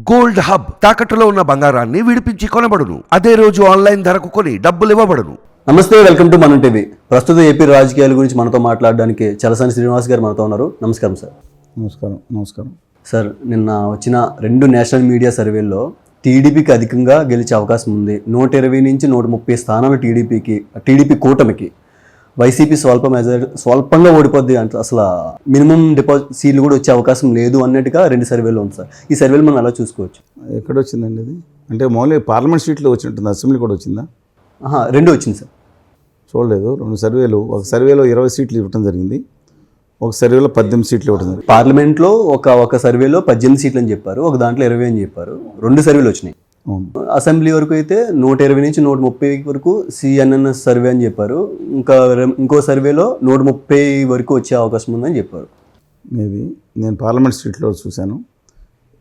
Gold hub తాకట్టులో ఉన్న బంగారాన్ని విడిపించి కొనబడును. అదే రోజు ఆన్లైన్ ధరకు కొని డబ్బులు ఇవ్వబడును. నమస్తే వెల్కమ్ టు మనం టీవీ. ప్రస్తుతం ఏపీ రాజకీయాల గురించి మనతో మాట్లాడడానికి చలసాని శ్రీనివాస్ గారు మనతో ఉన్నారు. నమస్కారం సార్. నమస్కారం నమస్కారం. సార్ నిన్న వచ్చిన రెండు నేషనల్ మీడియా సర్వేల్లో టీడీపీకి అధికంగా గెలిచే అవకాశం ఉంది. నూట ఇరవై నుంచి నూట ముప్పై స్థానాలు టీడీపీకి టీడీపీ కూటమికి. వైసీపీ స్వల్ప మెజారిటీ స్వల్పంగా ఓడిపోద్ది అంటే అసలు మినిమం డిపాజిట్ సీట్లు కూడా వచ్చే అవకాశం లేదు అన్నట్టుగా రెండు సర్వేలు ఉంది సార్. ఈ సర్వేలు మనం అలా చూసుకోవచ్చు? ఎక్కడ వచ్చిందండి అది అంటే మౌలిక పార్లమెంట్ సీట్లో వచ్చినట్టుంది? అసెంబ్లీ కూడా వచ్చిందా? ఆహా, రెండు వచ్చింది సార్. చూడలేదు. రెండు సర్వేలు. ఒక సర్వేలో ఇరవై సీట్లు ఇవ్వడం జరిగింది. ఒక సర్వేలో పద్దెనిమిది సీట్లు ఇవ్వడం జరిగింది. పార్లమెంట్లో ఒక ఒక సర్వేలో పద్దెనిమిది సీట్లు అని చెప్పారు. ఒక దాంట్లో ఇరవై అని చెప్పారు. రెండు సర్వేలు వచ్చినాయి. అసెంబ్లీ వరకు అయితే నూట ఇరవై నుంచి నూట ముప్పై వరకు సిఎన్ఎన్ఎస్ సర్వే అని చెప్పారు. ఇంకా ఇంకో సర్వేలో నూట ముప్పై వరకు వచ్చే అవకాశం ఉందని చెప్పారు. మేబీ నేను పార్లమెంట్ స్ట్రీట్లో చూశాను.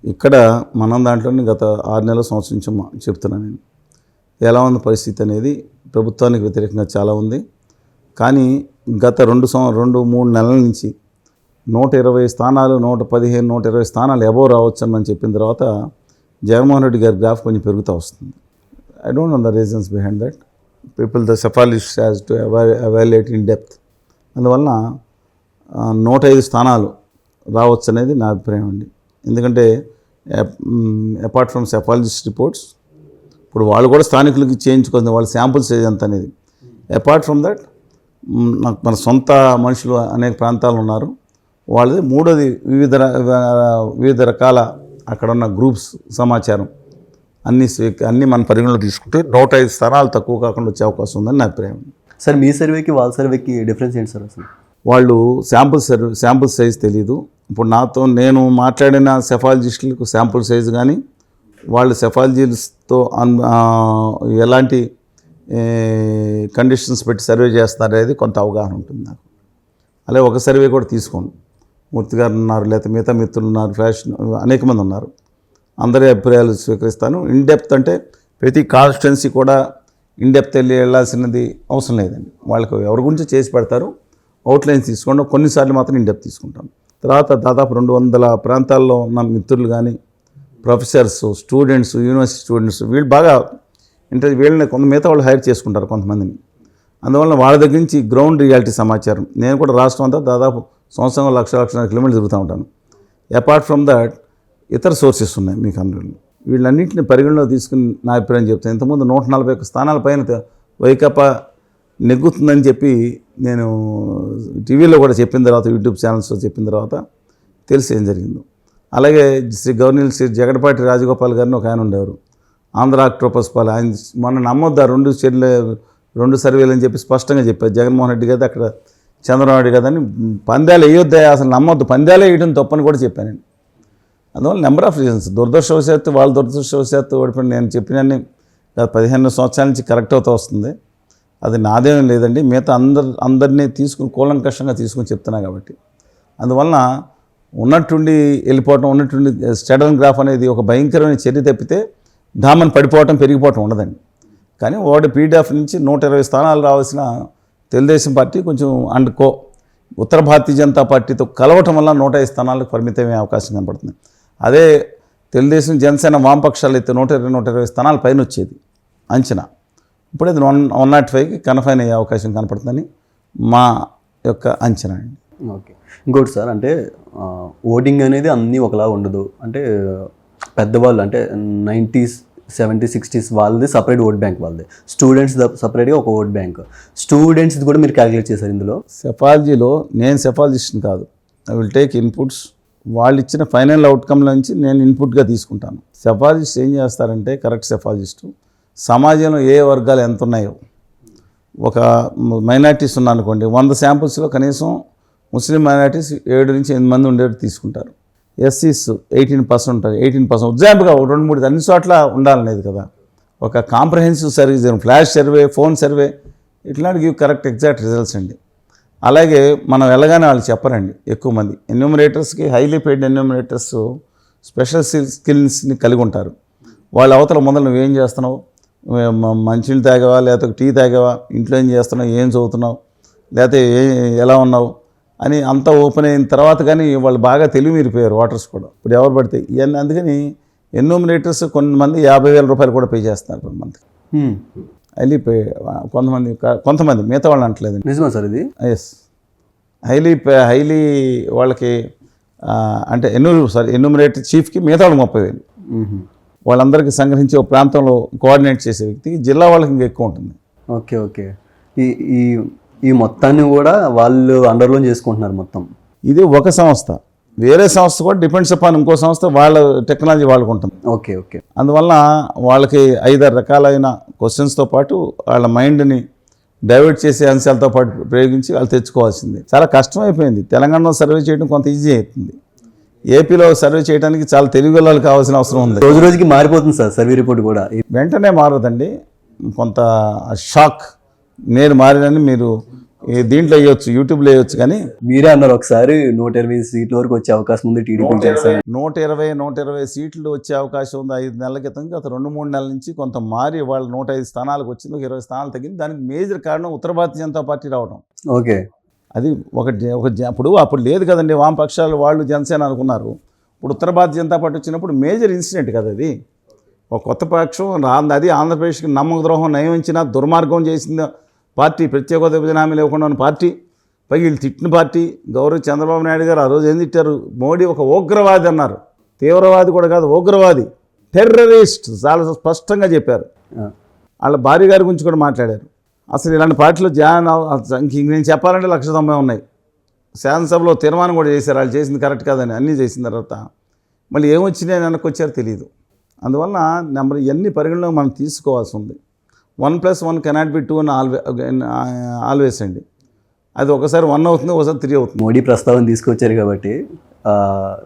ఇక్కడ మనం దాంట్లోనే గత ఆరు నెలల సంవత్సరం నుంచి చెప్తున్నాను నేను. ఎలా ఉంది పరిస్థితి అనేది ప్రభుత్వానికి వ్యతిరేకంగా చాలా ఉంది. కానీ గత రెండు సంవ రెండు మూడు నెలల నుంచి నూట ఇరవై స్థానాలు నూట పదిహేను నూట ఇరవై స్థానాలు ఎవో రావచ్చు అని చెప్పిన తర్వాత జగన్మోహన్ రెడ్డి గారి గ్రాఫ్ కొంచెం పెరుగుతూ వస్తుంది. I don't know the reasons behind that people the psephologist has to evaluate in depth అందువలన నూట ఐదు స్థానాలు రావచ్చు అనేది నా అభిప్రాయం అండి. ఎందుకంటే అపార్ట్ ఫ్రమ్ సెఫాలజిస్ట్ రిపోర్ట్స్ ఇప్పుడు వాళ్ళు కూడా స్థానికులకి చేయించుకుంది వాళ్ళ శాంపుల్ సైజ్ ఎంత అనేది అపార్ట్ ఫ్రమ్ దట్ నాకు మన సొంత మనుషులు అనేక ప్రాంతాలు ఉన్నారు. వాళ్ళది మూడోది వివిధ వివిధ రకాల అక్కడ ఉన్న గ్రూప్స్ సమాచారం అన్ని అన్ని మన పరిగణలో తీసుకుంటే నూట ఐదు స్థానాలు తక్కువ కాకుండా వచ్చే అవకాశం ఉందని నా అభిప్రాయం. సార్ మీ సర్వేకి వాళ్ళ సర్వేకి డిఫరెన్స్ ఏంటి సార్ అసలు? వాళ్ళు శాంపుల్ సర్ శాంపుల్ సైజ్ తెలియదు ఇప్పుడు నాతో నేను మాట్లాడిన సెఫాలజిస్టులకు శాంపుల్ సైజ్ కానీ వాళ్ళు సెఫాలజీస్తో అన్ ఎలాంటి కండిషన్స్ పెట్టి సర్వే చేస్తున్నారు అనేది కొంత అవగాహన ఉంటుంది నాకు. అలాగే ఒక సర్వే కూడా తీసుకోను మూర్తి గారు ఉన్నారు లేకపోతే మిగతా మిత్రులు ఉన్నారు ఫ్యాషన్ అనేక మంది ఉన్నారు. అందరి అభిప్రాయాలు స్వీకరిస్తాను. ఇన్ డెప్త్ అంటే ప్రతి కాన్స్టిట్యున్సీ కూడా ఇన్ డెప్త్ వెళ్ళి వెళ్ళాల్సినది అవసరం లేదండి. వాళ్ళకి ఎవరి గురించి చేసి పెడతారు అవుట్లైన్స్ తీసుకోండి. కొన్నిసార్లు మాత్రం ఇన్ డెప్త్ తీసుకుంటాం. తర్వాత దాదాపు రెండు వందల ప్రాంతాల్లో ఉన్న మిత్రులు కానీ ప్రొఫెసర్స్ స్టూడెంట్స్ యూనివర్సిటీ స్టూడెంట్స్ వీళ్ళు బాగా ఇంటర్ వీళ్ళని కొంత మిగతా వాళ్ళు హైర్ చేసుకుంటారు కొంతమందిని. అందువల్ల వాళ్ళ దగ్గర నుంచి గ్రౌండ్ రియాలిటీ సమాచారం. నేను కూడా రాష్ట్రం అంతా దాదాపు సంవత్సరం లక్ష లక్షల కిలోమీటర్లు తిరుగుతూ ఉంటాను. అపార్ట్ ఫ్రమ్ దట్ ఇతర సోర్సెస్ ఉన్నాయి మీకు అందులో. వీళ్ళన్నింటిని పరిగణలో తీసుకుని నా అభిప్రాయం చెప్తాను ఇంతకుముందు నూట నలభై ఒక్క స్థానాల పైన వైకాపా నెగ్గుతుందని చెప్పి నేను టీవీలో కూడా చెప్పిన తర్వాత యూట్యూబ్ ఛానల్స్లో చెప్పిన తర్వాత తెలిసి ఏం జరిగిందో. అలాగే శ్రీ గవర్నర్ శ్రీ జగడపాటి రాజగోపాల్ గారిని ఒక ఆయన ఉండేవారు. ఆంధ్ర ఆక్టోపస్ పాలు. ఆయన మొన్న నమ్మొద్దా రెండు చెల్లె రెండు సర్వేలు అని చెప్పి స్పష్టంగా చెప్పారు. జగన్మోహన్ రెడ్డి గారు అక్కడ చంద్రబాబు కదని పందాలు వేయొద్దా అసలు నమ్మొద్దు. పందాలు వేయడం తప్పని కూడా చెప్పాను నేను. అందువల్ల నెంబర్ ఆఫ్ రీజన్స్ దురదృష్టవశాత్తు వాళ్ళ దురదృష్టవశాత్తు ఓడిపోయిన నేను చెప్పినన్ని గత పదిహేను సంవత్సరాల నుంచి కరెక్ట్ అవుతూ వస్తుంది. అది నాదేం లేదండి. మిగతా అందరు అందరినీ తీసుకుని కూలంకషంగా తీసుకుని చెప్తున్నా కాబట్టి. అందువలన ఉన్నట్టుండి వెళ్ళిపోవటం ఉన్నట్టుండి స్టడన్ గ్రాఫ్ అనేది ఒక భయంకరమైన చర్య తప్పితే డామన్ పడిపోవటం పెరిగిపోవటం ఉండదండి. కానీ ఓడి పీడిఎఫ్ నుంచి నూట ఇరవై స్థానాలు రావాల్సిన తెలుగుదేశం పార్టీ కొంచెం అండ్ కో ఉత్తర భారతీయ జనతా పార్టీతో కలవటం వల్ల నూట ఐదు స్థానాలకు పరిమితమయ్యే అవకాశం కనపడుతుంది అదే తెలుగుదేశం జనసేన వామపక్షాలు అయితే నూట ఇరవై నూట ఇరవై స్థానాల పైన వచ్చేది అంచనా. ఇప్పుడు అది వన్ వన్ నాట్ ఫైవ్కి కన్ఫైన్ అయ్యే అవకాశం కనపడుతుందని మా యొక్క అంచనా అండి. ఓకే. ఇంకోటి సార్ అంటే ఓటింగ్ అనేది అన్నీ ఒకలా ఉండదు. అంటే పెద్దవాళ్ళు అంటే నైంటీస్ సెవెంటీ సిక్స్టీస్ వాళ్ళది సపరేట్ ఓట్ బ్యాంక్ వాళ్ళది. స్టూడెంట్స్ సపరేట్గా ఒక ఓట్ బ్యాంక్ స్టూడెంట్స్ది కూడా మీరు క్యాలిక్యులేట్ చేశారు ఇందులో? సెఫాలజీలో నేను సెఫాలజిస్ట్ని కాదు. ఐ విల్ టేక్ ఇన్పుట్స్ వాళ్ళు ఇచ్చిన ఫైనల్ అవుట్కమ్ నుంచి నేను ఇన్పుట్గా తీసుకుంటాను. సెఫాలజిస్ట్ ఏం చేస్తారంటే కరెక్ట్ సెఫాలజిస్టు సమాజంలో ఏ వర్గాలు ఎంత ఉన్నాయో. ఒక మైనార్టీస్ ఉన్నారనుకోండి వంద శాంపుల్స్లో కనీసం ముస్లిం మైనార్టీస్ ఏడు నుంచి ఎనిమిది మంది ఉండేట్టు తీసుకుంటారు. ఎస్సీస్ ఎయిటీన్ పర్సెంట్ ఉంటారు ఎయిటీన్ పర్సెంట్ ఎగ్జాంపుల్గా ఒక రెండు మూడు అన్ని చోట్ల ఉండాలనేది కదా. ఒక comprehensive service flash survey phone survey ఇట్లాంటివి కరెక్ట్ ఎగ్జాక్ట్ రిజల్ట్స్ అండి. అలాగే మనం వెళ్ళగానే వాళ్ళు చెప్పరండి ఎక్కువ మంది. ఎన్యూమినేటర్స్కి హైలీ పెయిడ్ ఎన్యూమినేటర్స్ స్పెషల్ స్కిల్స్ని కలిగి ఉంటారు. వాళ్ళ అవతల మొదలు నువ్వేం చేస్తున్నావు? మ- మంచినీళ్ళు తాగావా? లేకపోతే టీ తాగావా? ఇంట్లో ఏం చేస్తున్నావు? ఏం చదువుతున్నావు? లేకపోతే ఏ ఎలా ఉన్నావు? అని అంతా ఓపెన్ అయిన తర్వాత కానీ వాళ్ళు బాగా తెలివి మీరిపోయారు వాటర్స్ కూడా. ఇప్పుడు ఎవరు పడితే ఇవన్నీ అందుకని ఎన్యూమినేటర్స్ కొంతమంది యాభై వేల రూపాయలు కూడా పే చేస్తున్నారు month హ్మ్. హైలీ పే కొంతమంది కొంతమంది మిగతా వాళ్ళు అంటలేదండి నిజమా సార్ ఇది? ఎస్ హైలీ హైలీ వాళ్ళకి అంటే ఎన్యూ సారీ ఎన్యూమినేటర్ చీఫ్కి మిగతా వాళ్ళకి ముప్పై వేలు. వాళ్ళందరికీ సంగ్రహించి ఒక ప్రాంతంలో కోఆర్డినేట్ చేసే వ్యక్తికి జిల్లా వాళ్ళకి ఇంకా ఎక్కువ ఉంటుంది. Okay okay. ఈ ఈ ఈ మొత్తాన్ని కూడా వాళ్ళు అండర్లో చేసుకుంటున్నారు మొత్తం. ఇది ఒక సంస్థ. వేరే సంస్థ కూడా డిపెండ్స్ అపాన్ ఇంకో సంస్థ వాళ్ళ టెక్నాలజీ వాళ్ళకు ఉంటుంది. Okay okay. అందువల్ల వాళ్ళకి ఐదారు రకాలైన క్వశ్చన్స్తో పాటు వాళ్ళ మైండ్ని డైవర్ట్ చేసే అంశాలతో పాటు ప్రయోగించి వాళ్ళు తెచ్చుకోవాల్సింది. చాలా కష్టమైపోయింది. తెలంగాణలో సర్వే చేయడం కొంత ఈజీ అవుతుంది ఏపీలో సర్వే చేయడానికి చాలా తెలుగు వాళ్ళు కావాల్సిన అవసరం ఉంది. రోజు రోజుకి మారిపోతుంది సార్ సర్వే రిపోర్ట్ కూడా. వెంటనే మారదండి. కొంత షాక్ నేను మారినని మీరు దీంట్లో వేయొచ్చు యూట్యూబ్లో వేయొచ్చు కానీ మీరే అన్నారు ఒకసారి నూట ఇరవై సీట్ల వరకు వచ్చే అవకాశం ఉంది టీడీపీ జనసేన. నూట ఇరవై నూట ఇరవై సీట్లు వచ్చే అవకాశం ఉంది ఐదు నెలల క్రితం గత రెండు మూడు నెలల నుంచి కొంత మారి వాళ్ళు నూట ఐదు స్థానాలకు వచ్చింది ఒక ఇరవై స్థానాలు తగ్గింది. దానికి మేజర్ కారణం ఉత్తర భారతీయ జనతా పార్టీ రావడం ఓకే. అది ఒక అప్పుడు అప్పుడు లేదు కదండి వామపక్షాలు వాళ్ళు జనసేన అనుకున్నారు. ఇప్పుడు ఉత్తర భారతీయ జనతా పార్టీ వచ్చినప్పుడు మేజర్ ఇన్సిడెంట్ కదా అది. ఒక కొత్త పక్షం అది ఆంధ్రప్రదేశ్కి నమ్మక ద్రోహం నయమించిన దుర్మార్గం చేసింది పార్టీ ప్రత్యేక హోదా విభజన హామీ లేకుండా ఉన్న పార్టీ పైకి వీళ్ళు తిట్టిన పార్టీ. గౌరవ్ చంద్రబాబు నాయుడు గారు ఆ రోజు ఏం తిట్టారు? మోడీ ఒక ఉగ్రవాది అన్నారు. తీవ్రవాది కూడా కాదు ఉగ్రవాది. టెర్రరిస్ట్ చాలా స్పష్టంగా చెప్పారు. వాళ్ళ భార్య గారి గురించి కూడా మాట్లాడారు. అసలు ఇలాంటి పార్టీలో జాయిన్ ఇంక నేను చెప్పాలంటే లక్ష తొంభై ఉన్నాయి. శాసనసభలో తీర్మానం కూడా చేశారు. వాళ్ళు చేసింది కరెక్ట్ కాదని అన్నీ చేసిన తర్వాత మళ్ళీ ఏమొచ్చినాయి వెనక్కి వచ్చారో తెలియదు అందువల్ల నెంబర్ ఇవన్నీ పరిగణలో మనం తీసుకోవాల్సి ఉంది. One plus one cannot be two అని ఆల్వే ఆల్వేస్ అండి అది ఒకసారి వన్ అవుతుంది ఒకసారి త్రీ అవుతుంది. మోడీ ప్రస్తావన తీసుకొచ్చారు కాబట్టి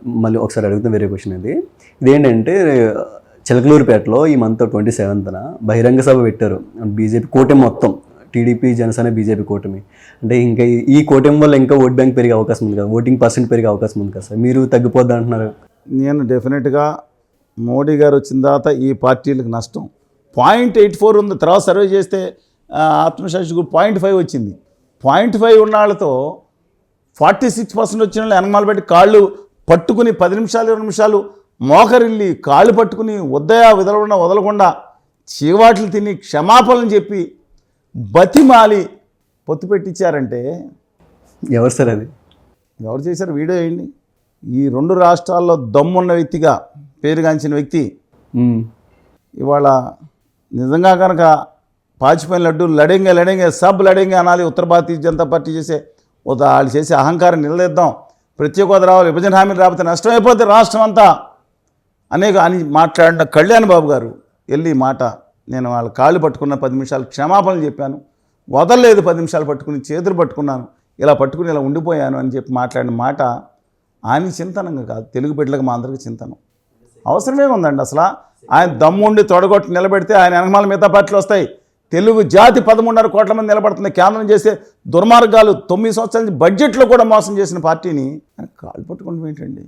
మళ్ళీ ఒకసారి అడుగుతాం వేరే క్వశ్చన్ ఇది ఇదేంటంటే చిలకలూరుపేటలో ఈ మంత్ ట్వంటీ సెవెంత్న బహిరంగ సభ పెట్టారు. బీజేపీ కూటమి మొత్తం టీడీపీ జనసేన బీజేపీ కూటమి. అంటే ఇంకా ఈ- ఈ కూటమి వల్ల ఇంకా ఓట్ బ్యాంక్ పెరిగే అవకాశం ఉంది కదా ఓటింగ్ పర్సెంట్ పెరిగే అవకాశం ఉంది కదా సార్. మీరు తగ్గిపోద్ది అంటున్నారు నేను డెఫినెట్గా మోడీ గారు వచ్చిన తర్వాత ఈ పార్టీలకు నష్టం. పాయింట్ ఎయిట్ ఫోర్ ఉంది. తర్వాత సర్వే చేస్తే ఆ, ఆత్మసాక్షి గ్రూప్ పాయింట్ ఫైవ్ వచ్చింది. పాయింట్ ఫైవ్ ఉన్న వాళ్ళతో ఫార్టీ సిక్స్ పర్సెంట్ వచ్చిన వాళ్ళు వెనకమాల పెట్టి కాళ్ళు పట్టుకుని పది నిమిషాలు ఇరవై నిమిషాలు మోకరిల్లి కాళ్ళు పట్టుకుని ఉదయ విదలకుండా వదలకుండా చీవాట్లు తిని క్షమాపణలు చెప్పి బతిమాలి పొత్తు పెట్టించారంటే ఎవరు సార్ అది? ఎవరు చేశారు? వీడియో వేయండి ఈ రెండు రాష్ట్రాల్లో దమ్మున్న వ్యక్తిగా పేరుగాంచిన వ్యక్తి. ఇవాళ నిజంగా కనుక పాచిపోయిన లడ్డు లడింగే లడింగే సబ్ లడింగే అనాలి. ఉత్తర భారతీయ జనతా పార్టీ చేసే వాళ్ళు చేసే అహంకారం నిలదీద్దాం. ప్రత్యేక హోదా రావాలి. విభజన హామీలు రాకపోతే నష్టమైపోతే రాష్ట్రం అంతా అనేక అని మాట్లాడిన కళ్యాణ్ బాబు గారు వెళ్ళి మాట నేను వాళ్ళ కాళ్ళు పట్టుకున్న పది నిమిషాలు క్షమాపణలు చెప్పాను. వదలలేదు పది నిమిషాలు పట్టుకుని చేతులు పట్టుకున్నాను. ఇలా పట్టుకుని ఇలా ఉండిపోయాను అని చెప్పి మాట్లాడిన మాట ఆయన చింతనంగా కాదు. తెలుగు బిడ్డలకు మా అందరికీ చింతనం. అవసరమే ఉందండి అసలు. ఆయన దమ్ముండి తొడగొట్టి నిలబెడితే ఆయన వెనకమాల మిగతా పార్టీలు వస్తాయి. తెలుగు జాతి పదమూడున్నర కోట్ల మంది నిలబడుతుంది కేంద్రం చేసే దుర్మార్గాలు తొమ్మిది సంవత్సరాల నుంచి బడ్జెట్లో కూడా మోసం చేసిన పార్టీని ఆయన కాలు పట్టుకుంటాం ఏంటండి?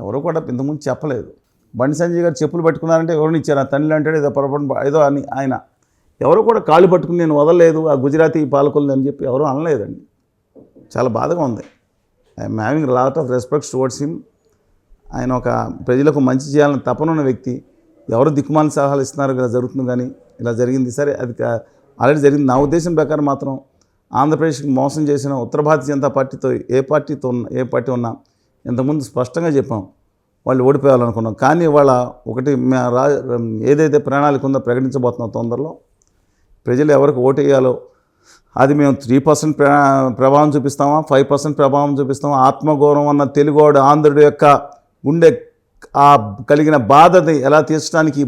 ఎవరు కూడా ఇంతకుముందు చెప్పలేదు. బండి సంజయ్ గారు చెప్పులు పట్టుకున్నారంటే ఎవరిని ఇచ్చారు? ఆ తండ్రి అంటాడు ఏదో పొరపాటు ఏదో అని ఆయన. ఎవరు కూడా కాళ్ళు పట్టుకుని నేను వదలలేదు ఆ గుజరాతీ పాలకులు అని చెప్పి ఎవరు అనలేదండి. చాలా బాధగా ఉంది. I'm having lot of respects towards him. ఆయన ఒక ప్రజలకు మంచి చేయాలని తపనున్న వ్యక్తి. ఎవరు దిక్కుమాల సలహాలు ఇస్తున్నారు ఇలా జరుగుతుంది కానీ ఇలా జరిగింది. సరే అది ఆల్రెడీ జరిగింది. నా ఉద్దేశం ప్రకారం మాత్రం ఆంధ్రప్రదేశ్కి మోసం చేసిన ఉత్తర భారతీయ జనతా పార్టీతో ఏ పార్టీతో ఉన్న ఏ పార్టీ ఉన్నా ఇంతకుముందు స్పష్టంగా చెప్పాం. వాళ్ళు ఓడిపోవాలనుకున్నాం కానీ వాళ్ళ ఒకటి రా ఏదైతే ప్రణాళిక ఉందో ప్రకటించబోతున్నాం తొందరలో. ప్రజలు ఎవరికి ఓటు వేయాలో అది మేము త్రీ పర్సెంట్ ప్రభావం చూపిస్తామా? ఫైవ్ పర్సెంట్ ప్రభావం చూపిస్తామా? ఆత్మగౌరవం అన్న తెలుగువాడు ఆంధ్రుడు యొక్క గుండె ఆ కలిగిన బాధని ఎలా తీర్చడానికి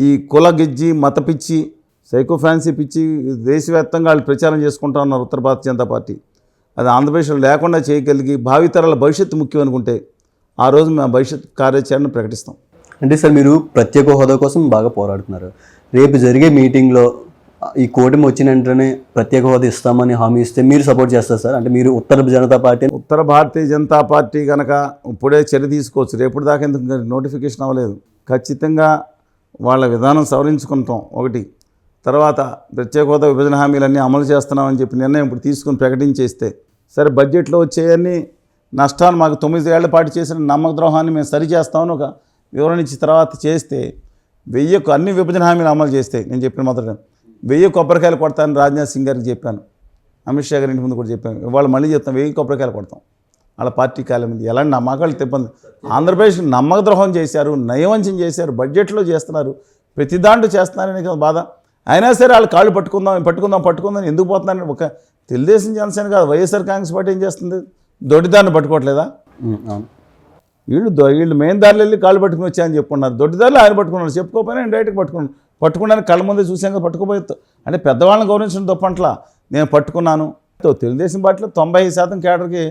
ఈ కుల గిజ్జి మత పిచ్చి సైకో ఫ్యాన్సీ పిచ్చి దేశవ్యాప్తంగా వాళ్ళు ప్రచారం చేసుకుంటా ఉన్నారు ఉత్తర భారతీయ జనతా పార్టీ. అది ఆంధ్రప్రదేశ్లో లేకుండా చేయగలిగి భావితరాల భవిష్యత్తు ముఖ్యం అనుకుంటే ఆ రోజు మేము భవిష్యత్ కార్యాచరణ ప్రకటిస్తాం. అంటే సార్ మీరు ప్రత్యేక హోదా కోసం బాగా పోరాడుతున్నారు. రేపు జరిగే మీటింగ్లో ఈ కూటమి వచ్చిన వెంటనే ప్రత్యేక హోదా ఇస్తామని హామీ ఇస్తే మీరు సపోర్ట్ చేస్తారు సార్? అంటే మీరు ఉత్తర జనతా పార్టీ ఉత్తర భారతీయ జనతా పార్టీ కనుక ఇప్పుడే చర్య తీసుకోవచ్చు. రేపు దాకా ఎందుకు నోటిఫికేషన్ అవ్వలేదు. ఖచ్చితంగా వాళ్ళ విధానం సవరించుకుంటాం. ఒకటి. తర్వాత ప్రత్యేక హోదా విభజన హామీలన్నీ అమలు చేస్తున్నామని చెప్పి నిర్ణయం ఇప్పుడు తీసుకుని ప్రకటించేస్తే సరే బడ్జెట్లో వచ్చేయన్నీ నష్టాలు మాకు తొమ్మిది ఏళ్ళ పాటు చేసిన నమ్మక ద్రోహాన్ని మేము సరిచేస్తామని ఒక వివరణ ఇచ్చిన తర్వాత చేస్తే వెయ్యి అన్ని విభజన హామీలు అమలు చేస్తే నేను చెప్పిన మొదట. వెయ్యి కొబ్బరికాయలు కొడతానని రాజ్నాథ్ సింగ్ గారికి చెప్పాను. అమిత్ షా గారి ఇంటి ముందు కూడా చెప్పాను. ఇవాళ మళ్ళీ చెప్తాం వెయ్యి కొబ్బరికాయలు కొడతాం. వాళ్ళ పార్టీ కాలం మీద ఎలాంటి నమ్మకాలు తిప్పంది ఆంధ్రప్రదేశ్ నమ్మక ద్రోహం చేశారు నయవంచం చేశారు బడ్జెట్లో చేస్తున్నారు ప్రతి దాంట్లో చేస్తున్నారని కదా బాధ. అయినా సరే వాళ్ళు కాళ్ళు పట్టుకుందాం పట్టుకుందాం పట్టుకుందాం ఎందుకు పోతున్నారని ఒక తెలుగుదేశం జనసేన కాదు వైఎస్ఆర్ కాంగ్రెస్ పార్టీ ఏం చేస్తుంది? దొడ్డిదారిని పట్టుకోవట్లేదా? వీళ్ళు వీళ్ళు మెయిన్ దారిలో వెళ్ళి కాళ్ళు పట్టుకుని వచ్చాయని చెప్పుకున్నారు. దొడ్డిదారులు ఆయన పట్టుకున్నారు చెప్పుకోకపోయినా నేను డైరెక్ట్గా పట్టుకున్నాను పట్టుకున్నాను కళ్ళ ముందే చూసాక పట్టుకోపోయి అంటే పెద్దవాళ్ళని గౌరవించడం దుప్పట్ల నేను పట్టుకున్నాను. తెలుగుదేశం పార్టీలో తొంభై శాతం కేటర్కి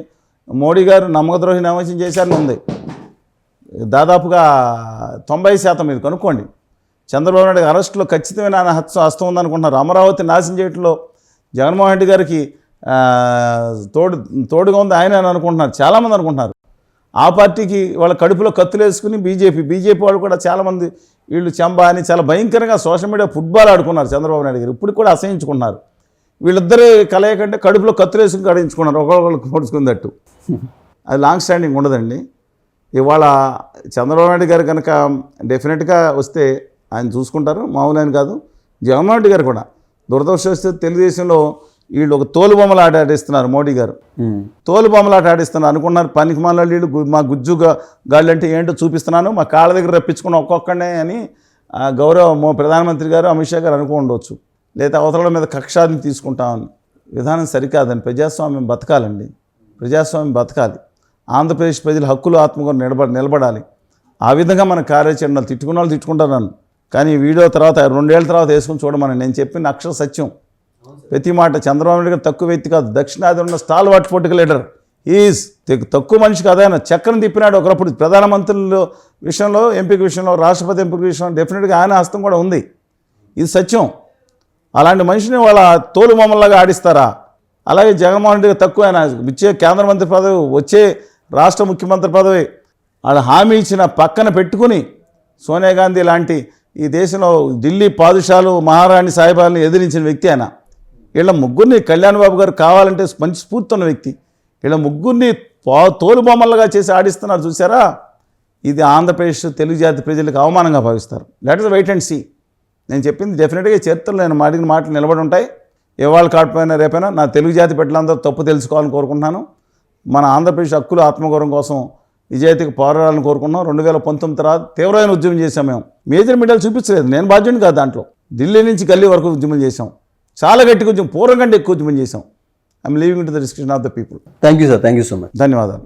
మోడీ గారు నమ్మకద్రోహి నమోచం చేశారని ఉంది. దాదాపుగా తొంభై శాతం ఇది. కనుక్కోండి. చంద్రబాబు నాయుడు గారి అరెస్టులో ఖచ్చితమైన ఆయన హస్తం హస్తం ఉందనుకుంటున్నారు. అమరావతి నాశనం చేయడంలో జగన్మోహన్ రెడ్డి గారికి తోడు తోడుగా ఉంది ఆయన అని అనుకుంటున్నారు. చాలామంది అనుకుంటున్నారు. ఆ పార్టీకి వాళ్ళ కడుపులో కత్తులు వేసుకుని బీజేపీ బీజేపీ వాళ్ళు కూడా చాలామంది వీళ్ళు చెంబ అని చాలా భయంకరంగా సోషల్ మీడియా ఫుట్బాల్ ఆడుకున్నారు చంద్రబాబు నాయుడు గారు. ఇప్పుడు కూడా అసహించుకున్నారు వీళ్ళిద్దరే కలయికంటే కడుపులో కత్తులేసుకుని కడించుకున్నారు ఒకళ్ళొకళ్ళు పొడుచుకున్నట్టు అది లాంగ్ స్టాండింగ్ ఉండదండి. ఇవాళ చంద్రబాబు నాయుడు గారు కనుక డెఫినెట్గా వస్తే ఆయన చూసుకుంటారు. మామూలు ఆయన కాదు. జగన్మోహన్ రెడ్డి గారు కూడా. దురదృష్టవస్తే తెలుగుదేశంలో వీళ్ళు ఒక తోలు బొమ్మలు ఆట ఆడిస్తున్నారు మోడీ గారు. ఉమ్, తోలు బొమ్మలాట ఆడిస్తున్నారు. అనుకున్నారు పనికి మాల వీళ్ళు మా గుజ్జు గాళ్ళు అంటే ఏంటో చూపిస్తున్నాను మా కాళ్ళ దగ్గర రప్పించుకున్న ఒక్కొక్కడే అని గౌరవ ప్రధానమంత్రి గారు అమిత్ షా గారు అనుకో ఉండవచ్చు లేదా అవతల మీద కక్షాన్ని తీసుకుంటామని విధానం సరికాదని ప్రజాస్వామ్యం బతకాలండి. ప్రజాస్వామ్యం బతకాలి. ఆంధ్రప్రదేశ్ ప్రజల హక్కులు ఆత్మగౌరవం నిలబడ నిలబడాలి. ఆ విధంగా మన కార్యాచరణలు తిట్టుకున్న వాళ్ళు తిట్టుకుంటారు నన్ను. కానీ ఈ వీడియో తర్వాత రెండేళ్ళ తర్వాత వేసుకుని చూడమని నేను చెప్పిన అక్షర సత్యం. ప్రతి మాట చంద్రబాబు నాయుడు గారు తక్కువ వ్యక్తి కాదు. దక్షిణాది ఉన్న stall what political leader. Is తక్కువ మనిషి కాదు ఆయన. చక్రం తిప్పినాడు ఒకప్పుడు ప్రధానమంత్రుల విషయంలో ఎంపిక విషయంలో రాష్ట్రపతి ఎంపిక విషయంలో డెఫినెట్గా ఆయన హస్తం కూడా ఉంది. ఇది సత్యం. అలాంటి మనిషిని వాళ్ళ తోలు మమ్మల్లాగా ఆడిస్తారా? అలాగే జగన్మోహన్ రెడ్డి తక్కువ ఆయన. ఇచ్చే కేంద్ర మంత్రి పదవి వచ్చే రాష్ట్ర ముఖ్యమంత్రి పదవి. వాళ్ళు హామీ ఇచ్చిన పక్కన పెట్టుకుని సోనియా గాంధీ లాంటి ఈ దేశంలో ఢిల్లీ పాదుషాలు మహారాణి సాహిబాలను ఎదిరించిన వ్యక్తి ఆయన. వీళ్ళ ముగ్గురిని కళ్యాణ్ బాబు గారు కావాలంటే మంచి స్ఫూర్తి ఉన్న వ్యక్తి. వీళ్ళ ముగ్గురిని పా- తోలు బొమ్మలుగా చేసి ఆడిస్తున్నారు చూసారా ఇది ఆంధ్రప్రదేశ్ తెలుగు జాతి ప్రజలకు అవమానంగా భావిస్తారు. Let us wait and see నేను చెప్పింది డెఫినెట్గా చరిత్రలో నేను మాటిన మాటలు నిలబడి ఉంటాయి. ఇవాళ కాకపోయినా రేపైనా నా తెలుగు జాతి బిడ్డలందరూ తప్పు తెలుసుకోవాలని కోరుకుంటున్నాను. మన ఆంధ్రప్రదేశ్ హక్కులు ఆత్మగౌరవం కోసం నిజాయితీకి పోరాడాలని కోరుకున్నాం రెండు వేల పంతొమ్మిది తర్వాత తీవ్రమైన ఉద్యమం చేశాం మేము. మేజర్ మీడియాలు చూపించలేదు. నేను బాధ్యుని కాదు దాంట్లో. ఢిల్లీ నుంచి గల్లీ వరకు ఉద్యమం చేశాం. చాలా గట్టిగా ఉద్యమం పూర్వం కంటే ఎక్కువ ఉద్యమం చేశాం. I'm leaving to the discussion of the people thank you sir thank you so much ధన్యవాదాలు.